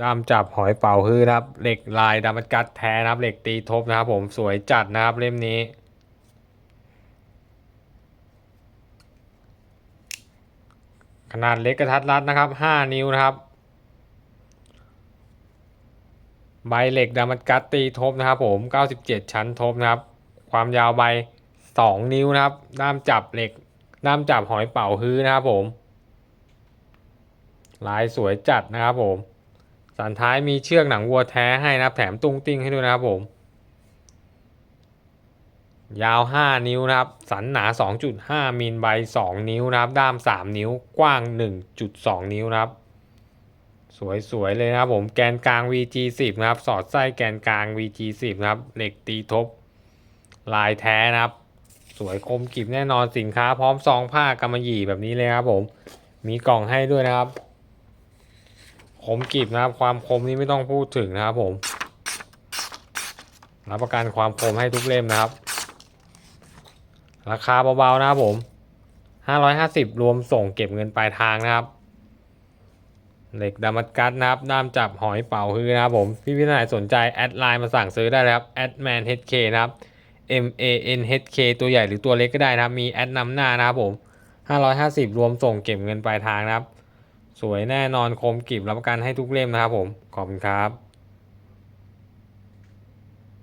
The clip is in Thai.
ด้ามจับหอยเป่าฮื้อนะครับ เหล็กลายดามัดกัดแท้นะครับ เหล็กตีทบนะครับ ผมสวยจัดนะครับเล่มนี้ ขนาดเล็กกระทัดรัดนะครับ 5 นิ้วนะครับ ใบเหล็กดามัดกัดตีทบนะครับ ผม 97 ชั้นทบนะครับ ความยาวใบ 2 นิ้วนะครับ ด้ามจับเหล็ก ด้ามจับหอยเป่าฮื้อนะครับผม ลายสวยจัดนะครับผม สันท้ายมีเชือกหนังวัวแท้ให้นะครับแถมตุ้งติ้งให้ด้วยนะครับผม ยาว 5 นิ้วนะครับ สันหนา 2.5 มิลใบ 2 นิ้วนะครับ ด้าม 3 นิ้ว กว้าง 1.2 นิ้วนะครับ สวยๆเลยนะครับผม แกนกลาง VG10 นะครับ สอดไส้แกนกลาง VG10 นะครับ เหล็กตีทบ ลายแท้นะครับ สวยคมกริบแน่นอนสินค้าพร้อมซองผ้ากำมะหยี่แบบนี้เลยครับผม มีกล่องให้ด้วยนะครับ คมกริบนะครับ ความคมนี่ไม่ต้องพูดถึงนะครับผมรับประกันความคมให้ทุกเล่มนะครับ ราคาเบาๆนะครับผม550 รวมส่งเก็บเงินปลายทางนะครับ เหล็กดามัดกัสนะครับ ด้ามจับหอยเป่าฮือนะครับผม พี่พี่ท่านไหนสนใจ แอดไลน์มาสั่งซื้อได้เลยครับแอดแมน HK นะครับ M A N H K ตัวใหญ่หรือตัวเล็กก็ได้นะครับ มีแอดนำหน้านะครับผม 550 รวมส่งเก็บเงินปลายทางนะครับ สวยแน่นอนคมกริบรับประกันให้ทุกเล่มนะครับผม ขอบคุณครับ